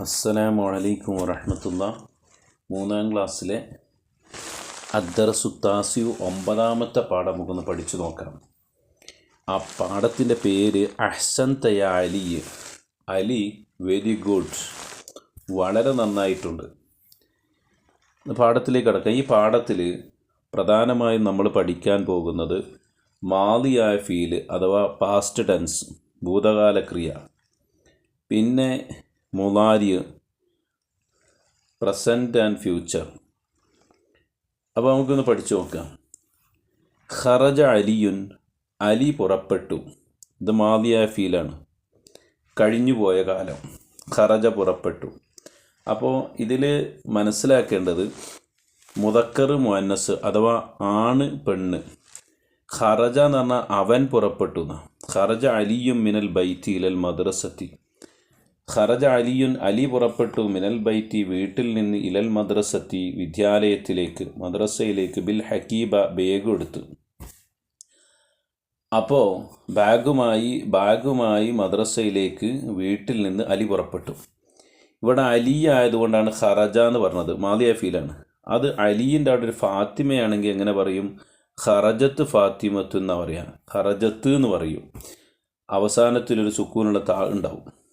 അസ്സലാമു അലൈക്കും വറഹമത്തുള്ള. മൂന്നാം ക്ലാസ്സിലെ അദ്ദർസുത്താസിയു ഒമ്പതാമത്തെ പാഠം നമുക്കൊന്ന് പഠിച്ചു നോക്കാം. ആ പാഠത്തിന്റെ പേര് അഹ്സൻ തയ അലി. Ali very good. വളരെ നന്നായിട്ടുണ്ട്. പാഠത്തിലേക്ക് കടക്കാം. ഈ പാഠത്തിൽ പ്രധാനമായും നമ്മൾ പഠിക്കാൻ പോകുന്നത് മാലിയായ ഫീൽ അഥവാ പാസ്റ്റ് ടെൻസ് ഭൂതകാല ക്രിയ പിന്നെ മുലാരി പ്രസന്റ് ആൻഡ് ഫ്യൂച്ചർ അപ്പോൾ നമുക്കൊന്ന് പഠിച്ചു നോക്കാം. ഖറജ അലിയുൻ അലി പുറപ്പെട്ടു. ഇത് മാതിയായ ഫീലാണ് കഴിഞ്ഞുപോയ കാലം. ഖറജ പുറപ്പെട്ടു. അപ്പോൾ ഇതിൽ മനസ്സിലാക്കേണ്ടത് മുതക്കർ മുഅന്നസ് അഥവാ ആണ് പെണ്ണ്. ഖറജ എന്ന് പറഞ്ഞാൽ അവൻ പുറപ്പെട്ടു എന്നാണ് ഖറജ അലിയും മിനൽ ബൈത്തി ഇലൽ മദ്രസത്തി. ഖറജ അലിയുൻ അലി പുറപ്പെട്ടു മിനൽ ബൈറ്റി വീട്ടിൽ നിന്ന് ഇലൽ മദ്രസത്തി വിദ്യാലയത്തിലേക്ക് മദ്രസയിലേക്ക് ബിൽ ഹക്കീബ ബേഗ് എടുത്തു. അപ്പോൾ ബാഗുമായി ബാഗുമായി മദ്രസയിലേക്ക് വീട്ടിൽ നിന്ന് അലി പുറപ്പെട്ടു. ഇവിടെ അലി ആയതുകൊണ്ടാണ് ഖറജ എന്ന് പറഞ്ഞത് മാതിയ ഫീലാണ്. അത് അലിയിന്റെ അവിടെ ഒരു ഫാത്തിമയാണെങ്കിൽ എങ്ങനെ പറയും? ഖറജത്ത് ഫാത്തിമത്ത് എന്നാ പറയുക ഖറജത്ത് എന്ന് പറയും. അവസാനത്തിലൊരു സുക്കൂനുള്ള താ ഉണ്ടാവും.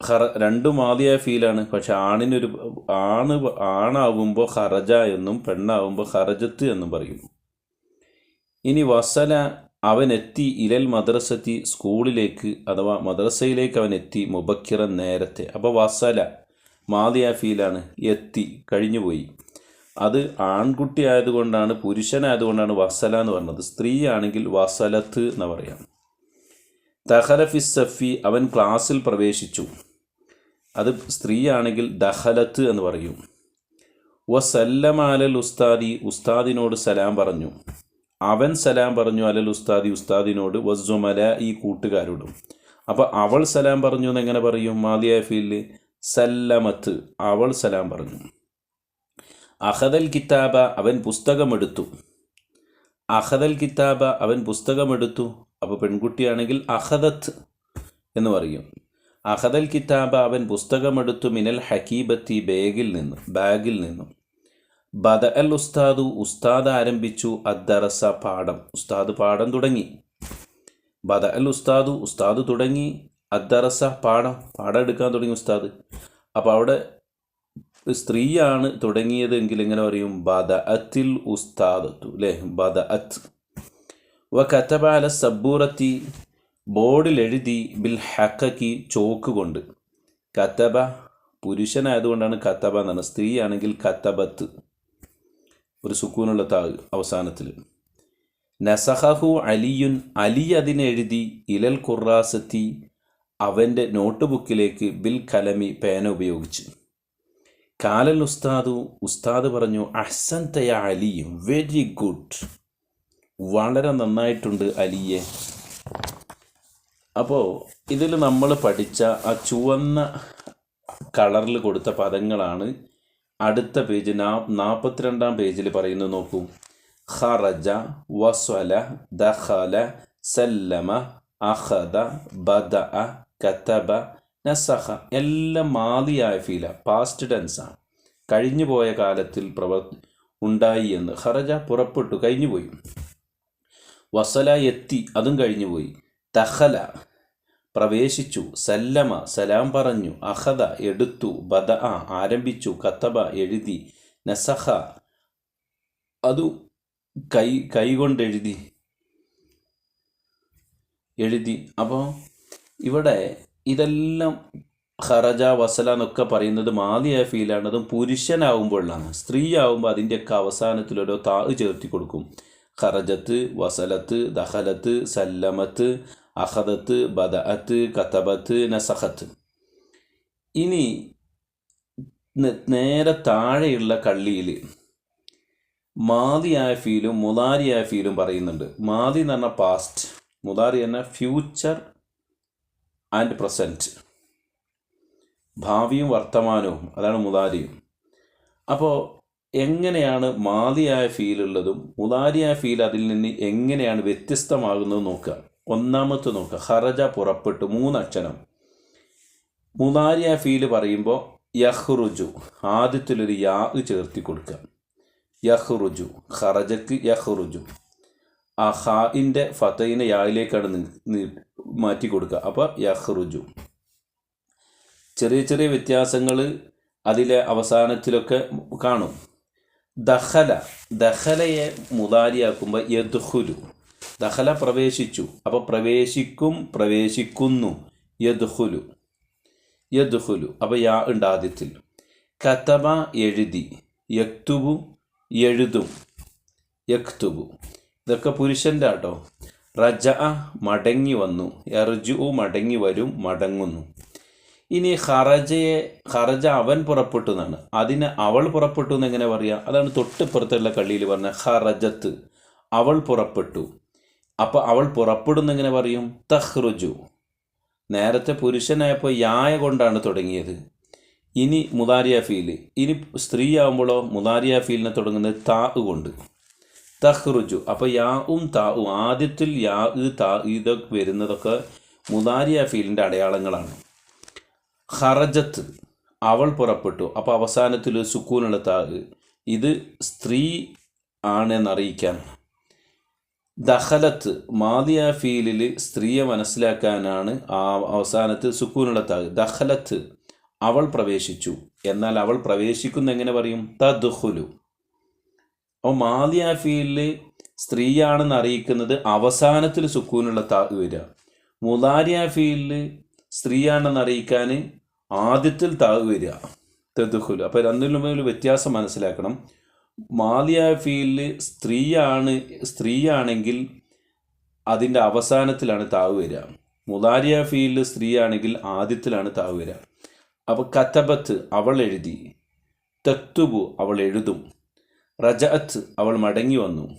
ഖറ രണ്ടും ആദ്യമായ ഫീലാണ്. പക്ഷെ ആണിനൊരു ആണ് ആണാവുമ്പോൾ ഹറജ എന്നും പെണ്ണാവുമ്പോൾ ഹറജത്ത് എന്നും പറയും ഇനി വസല അവൻ എത്തി ഇലൽ മദ്രസത്തി സ്കൂളിലേക്ക് അഥവാ മദ്രസയിലേക്ക് അവൻ എത്തി മുബക്കിറൻ നേരത്തെ. അപ്പോൾ വസല മാതിയ ഫീലാണ്. എത്തി കഴിഞ്ഞുപോയി അത് ആൺകുട്ടി ആയതുകൊണ്ടാണ് പുരുഷനായതുകൊണ്ടാണ് വസല എന്ന് പറഞ്ഞത്. സ്ത്രീ ആണെങ്കിൽ വസലത്ത് എന്ന് പറയാം. ദഹലഫിസ് സഫി അവൻ ക്ലാസ്സിൽ പ്രവേശിച്ചു. അത് സ്ത്രീ ആണെങ്കിൽ ദഹലത്ത് എന്ന് പറയും. വസല്ലം അലൽ ഉസ്താദി ഉസ്താദിനോട് സലാം പറഞ്ഞു. അവൻ സലാം പറഞ്ഞു അലൽ ഉസ്താദി ഉസ്താദിനോട് വസ്സുമല ഈ കൂട്ടുകാരോടും. അപ്പോൾ അവൾ സലാം പറഞ്ഞു എന്ന് എങ്ങനെ പറയും? മാതിയ ഫീലിൽ സല്ലമത്ത് അവൾ സലാം പറഞ്ഞു. അഹദൽ കിതാബ അവൻ പുസ്തകമെടുത്തു. അഹദൽ കിതാബ അവൻ പുസ്തകമെടുത്തു. അപ്പോൾ പെൺകുട്ടിയാണെങ്കിൽ അഹദത്ത് എന്ന് പറയും. അഹദൽ കിതാബ അവൻ പുസ്തകമെടുത്തു മിനൽ ഹക്കീബത്തി ബാഗിൽ നിന്നും ബാഗിൽ നിന്നും. ബദ അൽ ഉസ്താദു ഉസ്താദ് ആരംഭിച്ചു അദ്ദറസ പാഠം. ഉസ്താദ് പാഠം തുടങ്ങി. ബദ അൽ ഉസ്താദു ഉസ്താദ് തുടങ്ങി അദ്ദറസ പാഠം. പാഠം എടുക്കാൻ തുടങ്ങി ഉസ്താദ്. അപ്പോൾ അവിടെ സ്ത്രീയാണ് തുടങ്ങിയതെങ്കിൽ എങ്ങനെ പറയും? ബദ അത്തിൽ ഉസ്താദത്തു അല്ലേ? ബദ അത്ത് വ കത്തബാല സബ്ബൂറത്തി ബോർഡിൽ എഴുതി ബിൽ ഹക്കി ചോക്ക് കൊണ്ട് കത്തബ പുരുഷനായതുകൊണ്ടാണ് കത്തബ എന്നാണ്. സ്ത്രീയാണെങ്കിൽ കത്തബത്ത്. ഒരു സുക്കൂനുള്ള താഗ് അവസാനത്തിൽ നസഹഹു അലിയുൻ അലി അതിനെഴുതി ഇലൽ ഖുറാസത്തി അവന്റെ നോട്ട് ബുക്കിലേക്ക് ബിൽ കലമി പേന ഉപയോഗിച്ച്. കാലൽ ഉസ്താദു ഉസ്താദ് പറഞ്ഞു അഹ്സൻ തയ അലി വെരി ഗുഡ്. വളരെ നന്നായിട്ടുണ്ട് അലിയെ. അപ്പോൾ ഇതിൽ നമ്മൾ പഠിച്ച ആ ചുവന്ന കളറിൽ കൊടുത്ത പദങ്ങളാണ് അടുത്ത പേജ് നാ നാൽപ്പത്തിരണ്ടാം പേജിൽ പറയുന്നത് നോക്കൂ. ഖറജ വസ്വല ദഖല സല്ലമ അഹദ ബദ കതബ നസഹ എല്ലാം മാതിയായ ഫീല പാസ്റ്റ് ടെൻസാണ് കഴിഞ്ഞു പോയ കാലത്തിൽ പ്രവർ ഉണ്ടായി എന്ന്. ഖറജ പുറപ്പെട്ടു കഴിഞ്ഞുപോയി. വസല എത്തി അതും കഴിഞ്ഞുപോയി. തഹല. പ്രവേശിച്ചു. സല്ലമ സലാം പറഞ്ഞു. അഹദ എടുത്തു. ബദ ആരംഭിച്ചു. കത്തബ എഴുതി. നസഹ അതു കൈ കൈകൊണ്ടെഴുതി എഴുതി. അപ്പോൾ ഇവിടെ ഇതെല്ലാം ഹറജ വസല എന്നൊക്കെ പറയുന്നത് മാതിയായ ഫീലാണ് അതും പുരുഷനാവുമ്പോഴാണ്. സ്ത്രീ ആവുമ്പോൾ അതിന്റെയൊക്കെ അവസാനത്തിൽ ഓരോ താ ചേർത്തി കൊടുക്കും. ഖറജത്ത് വസലത്ത് ദഹലത്ത് സല്ലമത്ത് അഹദത്ത് ബദഅത്ത് കത്തബത്ത് നസഹത്ത് ഇനി നേരെ താഴെയുള്ള കള്ളിയിൽ മാതിയായ ഫീലും മുതാരിയായ ഫീലും പറയുന്നുണ്ട്. മാതി എന്ന് പറഞ്ഞാൽ പാസ്റ്റ് മുതാരി എന്ന ഫ്യൂച്ചർ ആൻഡ് പ്രസന്റ് ഭാവിയും വർത്തമാനവും അതാണ് മുതാരിയും. അപ്പോൾ എങ്ങനെയാണ് മാതിയായ ഫീലുള്ളതും മുതാരിയായ ഫീൽ അതിൽ നിന്ന് എങ്ങനെയാണ് വ്യത്യസ്തമാകുന്നത് നോക്കുക. ഒന്നാമത്തെ നോക്കുക. ഹറജ പുറപ്പെട്ടു. മൂന്നക്ഷരം. മുതാരിയ ഫീൽ പറയുമ്പോൾ യഹ്റുജു. ആദ്യത്തിലൊരു യാ ചേർത്തി കൊടുക്കുക. യഹ്റുജു. ഹറജക്ക് യഹ്റുജു. ആ ഹാഇന്റെ ഫതയിനെ നി- മാറ്റി കൊടുക്കുക. അപ്പോൾ യഹ്റുജു. ചെറിയ ചെറിയ വ്യത്യാസങ്ങൾ അതിലെ അവസാനത്തിലൊക്കെ കാണും. ദഹല ദഹലയെ മുതാരിയാക്കുമ്പോൾ യദ്ഹുലു ദഹല പ്രവേശിച്ചു. അപ്പോൾ പ്രവേശിക്കും പ്രവേശിക്കുന്നു. യദ്ഹുലു യദ്ഹുലു അപ്പോൾ യാ ഉണ്ട് ആദ്യത്തിൽ. എഴുതി. യക്തുബു എഴുതും. യക്തുബു. ഇതൊക്കെ പുരുഷന്റെ ആട്ടോ. റജ മടങ്ങി വന്നു. എർജു മടങ്ങി വരും മടങ്ങുന്നു. ഇനി ഹറജയെ ഹറജ അവൻ പുറപ്പെട്ടു എന്നാണ്. അതിന് അവൾ പുറപ്പെട്ടു എന്ന് എങ്ങനെ പറയാം? അതാണ് തൊട്ടിപ്പുറത്തുള്ള കള്ളിയിൽ പറഞ്ഞ ഹറജത്ത് അവൾ പുറപ്പെട്ടു. അപ്പോൾ അവൾ പുറപ്പെടുന്ന എങ്ങനെ പറയും? തഹ്റുജു നേരത്തെ പുരുഷനായപ്പോൾ യായ കൊണ്ടാണ് തുടങ്ങിയത്. ഇനി മുതാരിയ ഫീൽ ഇനി സ്ത്രീ ആകുമ്പോഴോ മുതാരിയ ഫീലിനെ തുടങ്ങുന്നത് താ കൊണ്ട്. തഹ്റുജു അപ്പോൾ യാവും താവും ആദ്യത്തിൽ യാ താ ഇതൊക്കെ വരുന്നതൊക്കെ മുതാരിയ ഫീലിന്റെ അടയാളങ്ങളാണ്. ഖറജത്ത്. അവൾ പുറപ്പെട്ടു. അപ്പോൾ അവസാനത്തിൽ സുക്കൂനുള്ള താ ഇത് സ്ത്രീ ആണെന്നറിയിക്കാൻ. ദഹലത്ത് മാദിയ ഫീലിൽ സ്ത്രീയെ മനസ്സിലാക്കാനാണ് ആ അവസാനത്ത് സുക്കൂനുള്ള താഗ്. ദഹലത്ത് അവൾ പ്രവേശിച്ചു. എന്നാൽ അവൾ പ്രവേശിക്കുന്ന എങ്ങനെ പറയും? തദ്ഹുലു അപ്പോൾ മാദിയ ഫീലിൽ സ്ത്രീയാണെന്ന് അറിയിക്കുന്നത് അവസാനത്തിൽ സുക്കൂനുള്ള താഗ് വരിക. മുതാരിയ ഫീലിൽ സ്ത്രീയാണെന്ന് അറിയിക്കാൻ ആദ്യത്തിൽ താഗ് വരിക. തെതുഹുൽ അപ്പോൾ രണ്ടിലും വ്യത്യാസം മനസ്സിലാക്കണം. മാലിയ ഫീലിൽ സ്ത്രീയാണ് സ്ത്രീയാണെങ്കിൽ അതിന്റെ അവസാനത്തിലാണ് താവ് വരിക. മുതാരിയ ഫീലിൽ സ്ത്രീയാണെങ്കിൽ ആദ്യത്തിലാണ് താവ് വരിക. അപ്പോൾ കത്തബത്ത് അവൾ എഴുതി തക്തുബു അവൾ എഴുതും റജഅത്ത് അവൾ മടങ്ങി വന്നു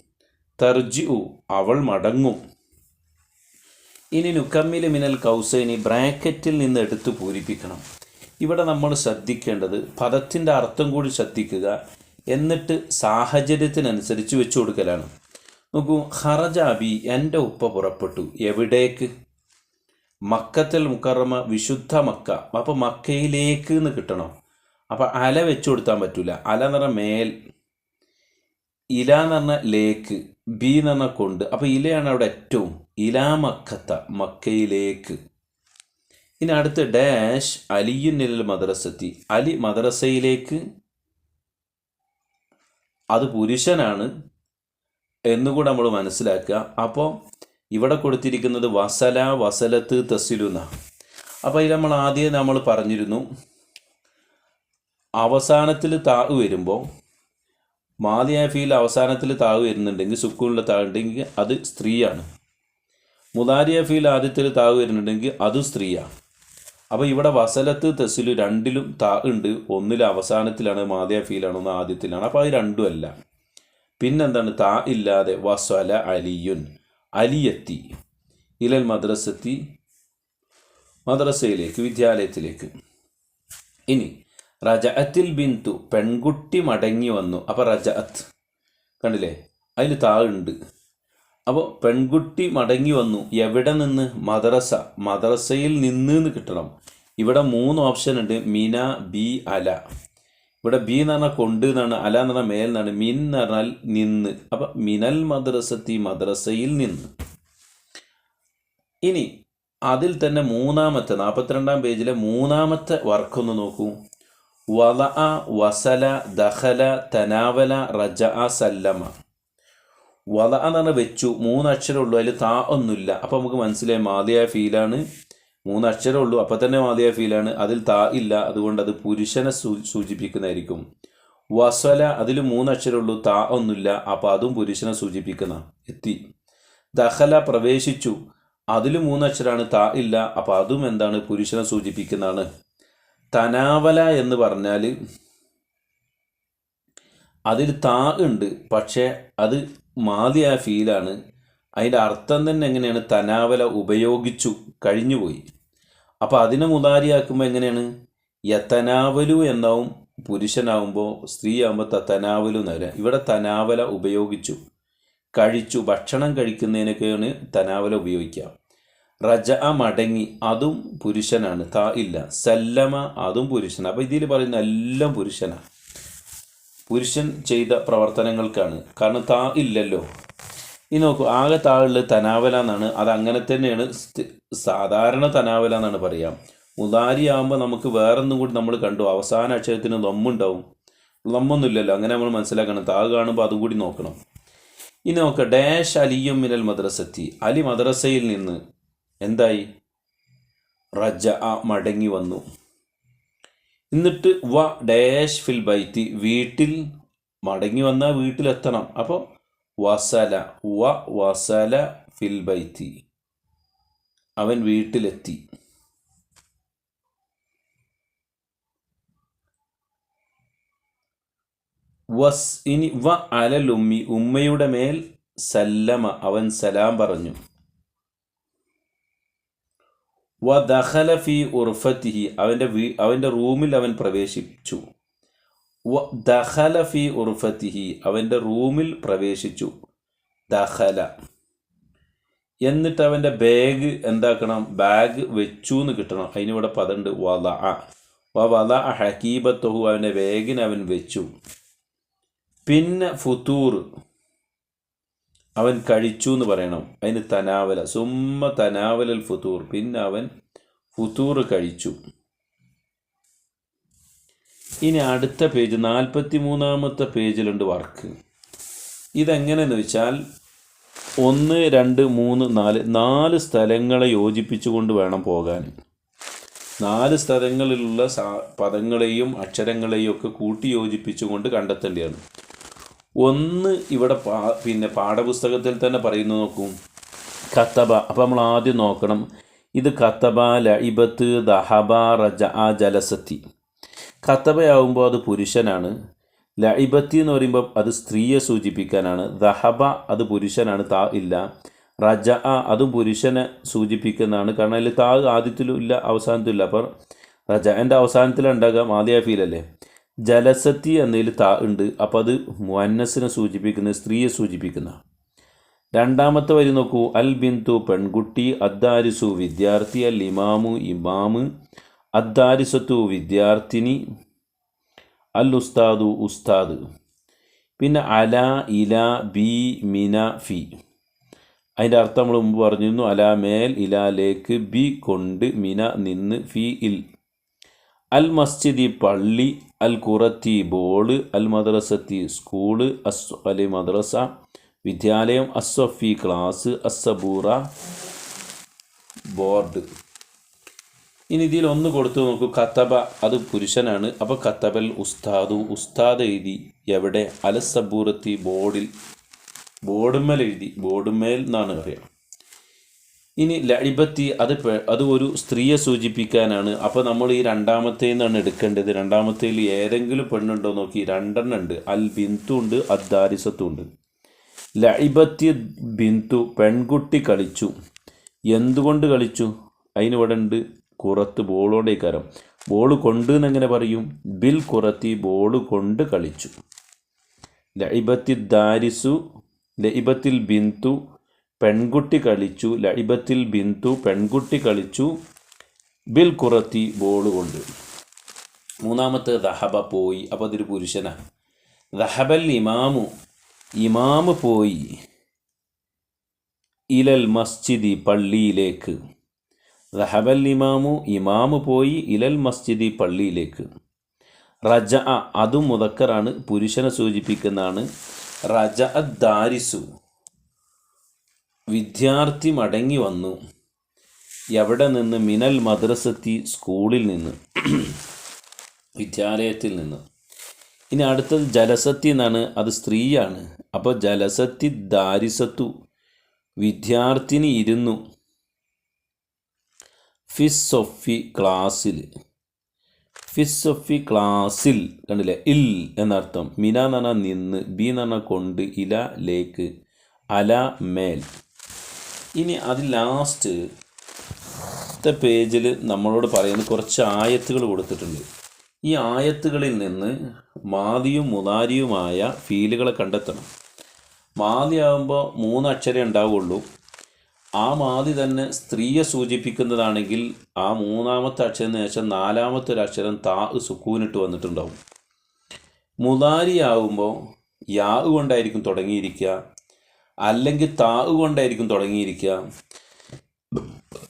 തർജിഉ അവൾ മടങ്ങും. ഇനി നുക്കമ്മിൽ മിനൽ കൗസൈനി ബ്രാക്കറ്റിൽ നിന്ന് എടുത്ത് പൂരിപ്പിക്കണം. ഇവിടെ നമ്മൾ ശ്രദ്ധിക്കേണ്ടത് പദത്തിന്റെ അർത്ഥം കൂടി ശ്രദ്ധിക്കുക. എന്നിട്ട് സാഹചര്യത്തിനനുസരിച്ച് വെച്ചു കൊടുക്കലാണ്. നോക്കൂ ഹറജാബി എന്റെ ഉപ്പ പുറപ്പെട്ടു. എവിടേക്ക്? മക്കത്തിൽ മുക്കറമ വിശുദ്ധ മക്ക. അപ്പോൾ മക്കയിലേക്ക് എന്ന് കിട്ടണം. അപ്പോൾ അല വെച്ചു കൊടുത്താൻ പറ്റൂല. അല എന്ന് പറഞ്ഞാൽ മേൽ. ഇല എന്ന് പറഞ്ഞ ലേക്ക്. ബി എന്ന് പറഞ്ഞ കൊണ്ട്. അപ്പോൾ ഇലയാണ് അവിടെ ഏറ്റവും ഇലാ മക്കത്ത മക്കയിലേക്ക്. ഇനി അടുത്ത് ഡാഷ് അലിയുന്നിൽ മദ്രസത്തി. അലി മദ്രസയിലേക്ക് അത് പുരുഷനാണ് എന്നുകൂടെ നമ്മൾ മനസ്സിലാക്കുക. അപ്പോൾ ഇവിടെ കൊടുത്തിരിക്കുന്നത് വസല വസലത്ത് തസിലുന്ന അപ്പോൾ ഇത് നമ്മൾ ആദ്യം നമ്മൾ പറഞ്ഞിരുന്നു അവസാനത്തിൽ താവ് വരുമ്പോൾ മാതിയായ ഫീൽ അവസാനത്തിൽ താവ് വരുന്നുണ്ടെങ്കിൽ സുക്കൂണിലെ താവുണ്ടെങ്കിൽ അത് സ്ത്രീയാണ്. മുതാരിയ ഫീൽ ആദ്യത്തിൽ താവ് വരുന്നുണ്ടെങ്കിൽ അത് സ്ത്രീയാണ്. അപ്പോൾ ഇവിടെ വസലത്ത് തെസിലു രണ്ടിലും താ ഉണ്ട്. ഒന്നിൽ അവസാനത്തിലാണ് മാതിയ ഫീലാണ് ഒന്ന് ആദ്യത്തിലാണ്. അപ്പോൾ അത് രണ്ടും അല്ല. പിന്നെന്താണ്? താ ഇല്ലാതെ വസല അലിയുൻ. അലിയെത്തി. ഇലൽ മദ്രസത്തി മദ്രസയിലേക്ക് വിദ്യാലയത്തിലേക്ക്. ഇനി റജഅത്തിൽ ബിന്തു പെൺകുട്ടി മടങ്ങി വന്നു. അപ്പോൾ റജഅത്ത്. കണ്ടില്ലേ? അതിൽ താ ഉണ്ട്. അപ്പോൾ പെൺകുട്ടി മടങ്ങി വന്നു. എവിടെ നിന്ന്? മദ്രസ. മദ്രസയിൽ നിന്ന് കിട്ടണം. ഇവിടെ മൂന്ന് ഓപ്ഷൻ ഉണ്ട്. മിന ബി അല. ഇവിടെ ബി എന്ന് പറഞ്ഞാൽ കൊണ്ട് എന്നാണ്. അല എന്ന് പറഞ്ഞാൽ മേൽ എന്നാണ്. മിൻ എന്ന് പറഞ്ഞാൽ നിന്ന്. അപ്പം മിനൽ മദ്രസത്തി മദ്രസയിൽ നിന്ന്. ഇനി അതിൽ തന്നെ മൂന്നാമത്തെ നാൽപ്പത്തിരണ്ടാം പേജിലെ മൂന്നാമത്തെ വർക്കൊന്ന് നോക്കൂ. വല വസല ദഹല തനാവല റജ സല്ലമ. വല എന്ന് പറഞ്ഞാൽ വെച്ചു. മൂന്ന് അക്ഷരം ഉള്ളൂ അതിൽ താ ഒന്നുമില്ല. അപ്പോൾ നമുക്ക് മനസ്സിലായി മാതിയായ ഫീലാണ്. മൂന്ന് അക്ഷരം ഉള്ളൂ അപ്പം തന്നെ മാതിയായ ഫീലാണ്. അതിൽ താ ഇല്ല. അതുകൊണ്ട് അത് പുരുഷനെ സൂചിപ്പിക്കുന്നതായിരിക്കും. വസല അതിൽ മൂന്ന് അക്ഷരം ഉള്ളൂ താ ഒന്നുമില്ല. അപ്പോൾ അതും പുരുഷനെ സൂചിപ്പിക്കുന്ന എത്തി. ദഹല പ്രവേശിച്ചു. അതിൽ മൂന്നക്ഷരാണ് താ ഇല്ല. അപ്പോൾ അതും എന്താണ്? പുരുഷനെ സൂചിപ്പിക്കുന്നതാണ്. തനാവല എന്ന് പറഞ്ഞാൽ അതിൽ താ ഉണ്ട്. പക്ഷേ അത് മാതിയ ഫീലാണ് അതിന്റെ അർത്ഥം തന്നെ എങ്ങനെയാണ്? തനാവല ഉപയോഗിച്ചു കഴിഞ്ഞുപോയി. അപ്പോൾ അതിനെ മുതാരിയാക്കുമ്പോൾ എങ്ങനെയാണ്? യത്തനാവലു എന്നാവും പുരുഷനാവുമ്പോൾ സ്ത്രീ ആവുമ്പോൾ തത്തനാവലു എന്ന് വരാം. ഇവിടെ തനാവല ഉപയോഗിച്ചു. കഴിച്ചു. ഭക്ഷണം കഴിക്കുന്നതിനൊക്കെയാണ് തനാവല ഉപയോഗിക്കുക. റജ മടങ്ങി. അതും പുരുഷനാണ്. താ ഇല്ല. സല്ലമ അതും പുരുഷനാണ് അപ്പോൾ ഇതിൽ പറയുന്ന എല്ലാം പുരുഷനാണ് പുരുഷൻ ചെയ്ത പ്രവർത്തനങ്ങൾക്കാണ്. കാരണം താ ഇല്ലല്ലോ. ഈ നോക്കൂ ആകെ താഴുള്ളത് തനാവല എന്നാണ്. അത് അങ്ങനെ തന്നെയാണ്. സാധാരണ തനാവല എന്നാണ് പറയാം. മുതാരി ആകുമ്പോൾ നമുക്ക് വേറൊന്നും കൂടി നമ്മൾ കണ്ടു. അവസാന അക്ഷരത്തിന് ദമ്മുണ്ടാവും ദമ്മൊന്നുമില്ലല്ലോ അങ്ങനെ നമ്മൾ മനസ്സിലാക്കണം. താ കാണുമ്പോൾ അതും കൂടി നോക്കണം. ഇനി നോക്ക ഡാഷ് അലിയും മിനൽ മദ്രസത്തി. അലി മദ്രസയിൽ നിന്ന് എന്തായി? റജ മടങ്ങി വന്നു. എന്നിട്ട് വ ഡാഷ് ഫിൽ ബൈത്തി വീട്ടിൽ മടങ്ങി വന്നാൽ വീട്ടിലെത്തണം. അപ്പോൾ വസല വ വസല ഫിൽ ബൈത്തി അവൻ വീട്ടിലെത്തി. വസ് ഇനി വ അലൽ ഉമ്മി ഉമ്മയുടെ മേൽ സല്ലമ അവൻ സലാം പറഞ്ഞു. വ ദഖല ഫി ഉർഫത്തിഹി. അവന്റെ വീ അവന്റെ റൂമിൽ അവൻ പ്രവേശിച്ചു. വ ഉർഫത്തിഹി. അവന്റെ റൂമിൽ പ്രവേശിച്ചു. ദഖല. എന്നിട്ട് അവന്റെ ബാഗ് എന്താക്കണം? ബാഗ് വെച്ചു എന്ന് കിട്ടണം. അതിനിവിടെ പദമുണ്ട് വല വ വല ഹക്കീബത്തൊഹു അവന്റെ ബാഗിന് അവൻ വെച്ചു. പിന്നെ ഫുത്തൂർ അവൻ കഴിച്ചു എന്ന് പറയണം. അതിന് തനാവല. സുമ്മ തനാവലൽ ഫുത്തൂർ പിന്നെ അവൻ ഫുത്തൂർ കഴിച്ചു. ഇനി അടുത്ത പേജ് നാൽപ്പത്തി മൂന്നാമത്തെ പേജിലുണ്ട് വർക്ക്. ഇതെങ്ങനെയെന്ന് വെച്ചാൽ ഒന്ന് രണ്ട് മൂന്ന് നാല് നാല് സ്ഥലങ്ങളെ യോജിപ്പിച്ചുകൊണ്ട് വേണം പോകാൻ. നാല് സ്ഥലങ്ങളിലുള്ള പദങ്ങളെയും അക്ഷരങ്ങളെയും ഒക്കെ കൂട്ടി യോജിപ്പിച്ചുകൊണ്ട് കണ്ടെത്തേണ്ടതാണ്. ഒന്ന് ഇവിടെ പാ പിന്നെ പാഠപുസ്തകത്തിൽ തന്നെ പറയുന്നു നോക്കും. കത്തബ അപ്പോൾ നമ്മൾ ആദ്യം നോക്കണം. ഇത് കത്തബ ലഇബത്ത് ദഹബ റജ ആ ജലസത്തി. കത്തബയാവുമ്പോൾ അത് പുരുഷനാണ്. ലഇബത്തി എന്ന് പറയുമ്പോൾ അത് സ്ത്രീയെ സൂചിപ്പിക്കാനാണ്. ദഹബ അത് പുരുഷനാണ് താ ഇല്ല. റജ അതും പുരുഷനെ സൂചിപ്പിക്കുന്നതാണ്. കാരണം അതിൽ താ ആദ്യത്തിലും ഇല്ല അവസാനത്തിലും ഇല്ല. അപ്പോൾ റജ എന്റെ അവസാനത്തിലുണ്ടാകാം ആദ്യ ഫീലല്ലേ? ജലസത്തി എന്നതിൽ താ ഉണ്ട്. അപ്പോൾ അത് മുന്നസിനെ സൂചിപ്പിക്കുന്ന സ്ത്രീയെ സൂചിപ്പിക്കുന്ന. രണ്ടാമത്തെ വരി നോക്കൂ. അൽ ബിന്ദു പെൺകുട്ടി അദ്ദാരിസു വിദ്യാർത്ഥി അൽ ഇമാമു ഇമാമ് അദ്ദാരിസത്തു വിദ്യാർത്ഥിനി അൽ ഉസ്താദു ഉസ്താദ്. പിന്നെ അല ഇല ബി മിന ഫി. അതിന്റെ അർത്ഥം നമ്മൾ മുമ്പ് പറഞ്ഞിരുന്നു. അല മേൽ ഇലാലേക്ക് ബി കൊണ്ട് മിന നിന്ന് ഫി ഇൽ. അൽ മസ്ജിദി പള്ളി അൽ കുറത്തി ബോൾ അൽ മദ്രസത്തി സ്കൂൾ അസ് അലി മദ്രസ വിദ്യാലയം അസ്വഫി ക്ലാസ് അസ്സബൂറ ബോർഡ്. ഇനി ഇതിൽ ഒന്ന് കൊടുത്തു നോക്കൂ. കത്തബ അത് പുരുഷനാണ്. അപ്പോൾ കത്തബൽ ഉസ്താദു ഉസ്താദ് എഴുതി എവിടെ? അലസബൂറത്തി ബോർഡിൽ. ബോർഡുമേൽ എഴുതി. ബോർഡുമേൽ എന്നാണ് പറയാം ഇനി ലഴിബത്തി അത് അത് ഒരു സ്ത്രീയെ സൂചിപ്പിക്കാനാണ്. അപ്പോൾ നമ്മൾ ഈ രണ്ടാമത്തെ നിന്നാണ് എടുക്കേണ്ടത്. രണ്ടാമത്തേൽ ഏതെങ്കിലും പെണ്ണുണ്ടോ നോക്കി രണ്ടെണ്ണം ഉണ്ട്. അൽ ബിന്തു ഉണ്ട് അദ്ദാരിസത്തും ഉണ്ട്. ലഴിബത്തി ബിന്തു പെൺകുട്ടി കളിച്ചു. എന്തുകൊണ്ട് കളിച്ചു? അതിനിവിടെ ഉണ്ട് കുറത്ത് ബോളോടെ കരം. ബോൾ കൊണ്ട് എന്നെങ്ങനെ പറയും? ബിൽ കുറത്തി ബോൾ കൊണ്ട് കളിച്ചു. ലൈബത്തി ദാരിസു ലൈബത്തിൽ ബിന്തു പെൺകുട്ടി കളിച്ചു ലൈബത്തിൽ ബിന്ദു പെൺകുട്ടി കളിച്ചു ബിൽ കുറത്തി ബോൾ കൊണ്ട്. മൂന്നാമത്തെ ദഹബ പോയി അപ്പോൾ അതൊരു പുരുഷനാണ് ദഹബൽ ഇമാമു ഇമാമ് പോയി. ഇലൽ മസ്ജിദി പള്ളിയിലേക്ക്. ദഹബൽ ഇമാമു ഇമാമ് പോയി ഇലൽ മസ്ജിദി പള്ളിയിലേക്ക്. റജ അതും മുതക്കറാണ് പുരുഷനെ സൂചിപ്പിക്കുന്നതാണ്. റജ ദാരിസു. വിദ്യാർത്ഥി മടങ്ങി വന്നു. എവിടെ നിന്ന്? മിനൽ മദ്രസത്തി സ്കൂളിൽ നിന്ന്. വിദ്യാലയത്തിൽ നിന്ന്. ഇനി അടുത്തത് ജലസത്തി എന്നാണ്. അത് സ്ത്രീയാണ്. അപ്പോൾ ജലസത്തി ദാരിസത്തു. വിദ്യാർത്ഥിനി ഇരുന്നു. ഫിസ്സൊഫി ക്ലാസ്സിൽ. ഫിസ്സൊഫി ക്ലാസ്സിൽ കണ്ടില്ലേ? ഇൽ എന്നർത്ഥം. മിന എന്ന് പറഞ്ഞാൽ നിന്ന് ബി എന്ന് പറഞ്ഞാൽ കൊണ്ട് ഇല ലേക്ക് അല മേൽ. ഇനി അത് ലാസ്റ്റ് പേജിൽ നമ്മളോട് പറയുന്ന കുറച്ച് ആയത്തുകൾ കൊടുത്തിട്ടുണ്ട്. ഈ ആയത്തുകളിൽ നിന്ന് മാതിയും മുതാരിയുമായ ഫീലുകളെ കണ്ടെത്തണം. മാതിയാകുമ്പോൾ മൂന്ന് അക്ഷരം ഉണ്ടാവുള്ളൂ. ആ മാതി തന്നെ സ്ത്രീയെ സൂചിപ്പിക്കുന്നതാണെങ്കിൽ ആ മൂന്നാമത്തെ അക്ഷരത്തിന് ശേഷം നാലാമത്തെ ഒരു അക്ഷരം താ സുക്കൂനിട്ട് വന്നിട്ടുണ്ടാവും. മുതാരിയാവുമ്പോൾ യാ കൊണ്ടായിരിക്കും തുടങ്ങിയിരിക്കുക. അല്ലെങ്കിൽ താ കൊണ്ടായിരിക്കും തുടങ്ങിയിരിക്കുക.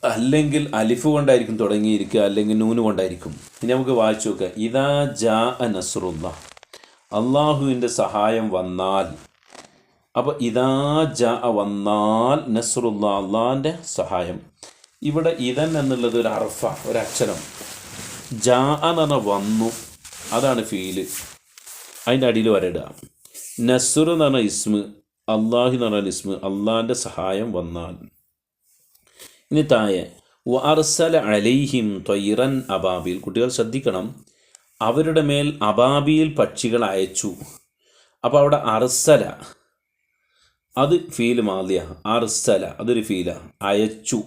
അല്ലെങ്കിൽ അലിഫ് കൊണ്ടായിരിക്കും തുടങ്ങിയിരിക്കുക. അല്ലെങ്കിൽ നൂന് കൊണ്ടായിരിക്കും. ഇനി നമുക്ക് വായിച്ചു നോക്കുക ഇതാ ജാ നസ്രുല്ല അള്ളാഹുവിന്റെ സഹായം വന്നാൽ. അപ്പോൾ ഇതാ ജാ വന്നാൽ നസ്രുല്ല അള്ളാഹിന്റെ സഹായം. ഇവിടെ ഇതൻ എന്നുള്ളത് ഒരു അർഫ ഒരു അക്ഷരം. ജാ എന്ന് പറഞ്ഞാൽ വന്നു. അതാണ് ഫീൽ. അതിന്റെ അടിയിൽ വരയിടുക. നസുർ എന്ന് പറഞ്ഞ ഇസ്മ്. അള്ളാഹി എന്ന് പറഞ്ഞ ഇസ്മ അള്ളാഹിന്റെ സഹായം വന്നാൽ. ഇനി താഴെ അർസല അലൈഹിം തൊയ്റൻ അബാബിൽ. കുട്ടികൾ ശ്രദ്ധിക്കണം അവരുടെ മേൽ അബാബിയിൽ പക്ഷികൾ അയച്ചു. അപ്പോൾ അവിടെ അർസല അത് ഫീൽ മാതിയ. അർസല അതൊരു ഫീല. അയച്ചു.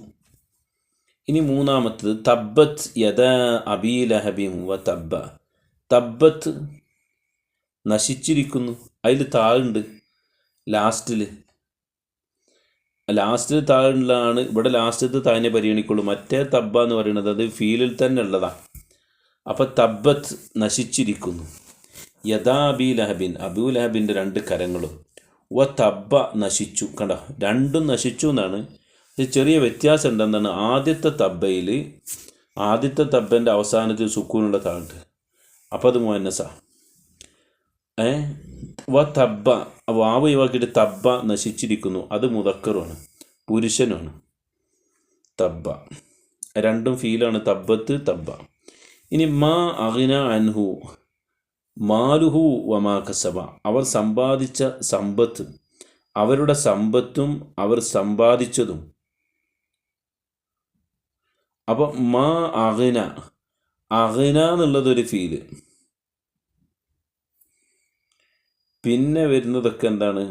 ഇനി മൂന്നാമത്തത് തബ്ബത്ത് യദ അബീലഹബിം വ തബ്ബ. തബ്ബത്ത് നശിച്ചിരിക്കുന്നു. അതിൽ താഴുണ്ട് ലാസ്റ്റിൽ ലാസ്റ്റ് താഴെയുള്ളതാണ് ഇവിടെ ലാസ്റ്റത്തെ താഴെ പരിഗണിക്കുള്ളൂ. മറ്റേ തബ്ബ എന്ന് പറയുന്നത് അത് ഫീലിൽ തന്നെ ഉള്ളതാണ് അപ്പോൾ തബ്ബത്ത് നശിച്ചിരിക്കുന്നു. യഥാ അബി ലഹബിൻ അബു ലഹബിന്റെ രണ്ട് കരങ്ങളും. വ തബ്ബ നശിച്ചു. കണ്ട? രണ്ടും നശിച്ചു എന്നാണ്. ചെറിയ വ്യത്യാസം ഉണ്ടെന്നാണ്. ആദ്യത്തെ തബ്ബയിൽ ആദ്യത്തെ തബ്ബന്റെ അവസാനത്തിൽ സുക്കൂനുള്ള താഴുണ്ട് അപ്പോൾ അത് മുഹന്നസ ഏ? വ തബ്ബ വാവ് യുവാക്കിയിട്ട് തബ്ബ നശിച്ചിരിക്കുന്നു. അത് മുതക്കറുമാണ് പുരുഷനുമാണ് തബ്ബ. രണ്ടും ഫീലാണ് തബ്ബത്ത് തബ്ബ. ഇനി മാ അഹിന അൻഹു മാലുഹു വമാ കസബ. അവർ സമ്പാദിച്ച സമ്പത്ത് അവരുടെ സമ്പത്തും അവർ സമ്പാദിച്ചതും. അപ്പം മാ അഹിന അഹിന എന്നുള്ളതൊരു ഫീൽ. പിന്നെ വരുന്നതൊക്കെ എന്താണ്?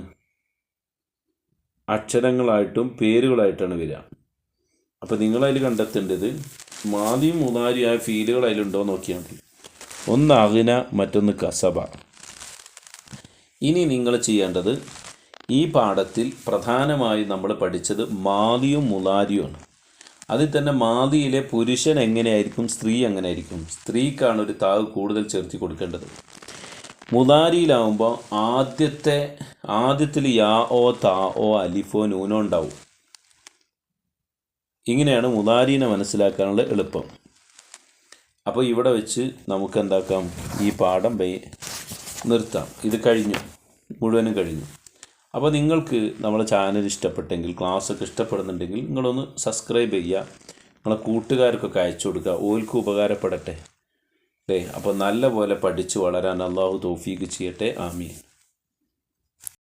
അക്ഷരങ്ങളായിട്ടും പേരുകളായിട്ടാണ് വരിക. അപ്പോൾ നിങ്ങളതിൽ കണ്ടെത്തേണ്ടത് മാതിയും മുതാരിയായ ഫീലുകൾ അതിലുണ്ടോ നോക്കിയാൽ മതി. ഒന്ന് അകിന മറ്റൊന്ന് കസബ. ഇനി നിങ്ങൾ ചെയ്യേണ്ടത് ഈ പാഠത്തിൽ പ്രധാനമായി നമ്മൾ പഠിച്ചത് മാതിയും മുതാരിയുമാണ്. അതിൽ തന്നെ മാതിയിലെ പുരുഷൻ എങ്ങനെയായിരിക്കും സ്ത്രീ എങ്ങനെയായിരിക്കും? സ്ത്രീക്കാണ് ഒരു താവ് കൂടുതൽ ചേർത്തി കൊടുക്കേണ്ടത്. മുതാരിയിലാവുമ്പോൾ ആദ്യത്തെ ആദ്യത്തിൽ യാ ഓ താ ഓ അലിഫോ നൂനോ ഉണ്ടാവും. ഇങ്ങനെയാണ് മുതാരീനെ മനസ്സിലാക്കാനുള്ള എളുപ്പം. അപ്പോൾ ഇവിടെ വെച്ച് നമുക്ക് എന്താക്കാം ഈ പാഠം നിർത്താം. ഇത് കഴിഞ്ഞു. മുഴുവനും കഴിഞ്ഞു. അപ്പോൾ നിങ്ങൾക്ക് നമ്മളെ ചാനൽ ഇഷ്ടപ്പെട്ടെങ്കിൽ ക്ലാസ്സൊക്കെ ഇഷ്ടപ്പെടുന്നുണ്ടെങ്കിൽ നിങ്ങളൊന്ന് സബ്സ്ക്രൈബ് ചെയ്യുക. നിങ്ങളെ കൂട്ടുകാർക്കൊക്കെ അയച്ചു കൊടുക്കുക. ഓൽക്ക് ഉപകാരപ്പെടട്ടെ. അല്ലേ അപ്പോൾ നല്ല പോലെ പഠിച്ച് വളരാൻ അള്ളാഹു തോഫീക്ക് ചെയ്യട്ടെ. ആമീൻ.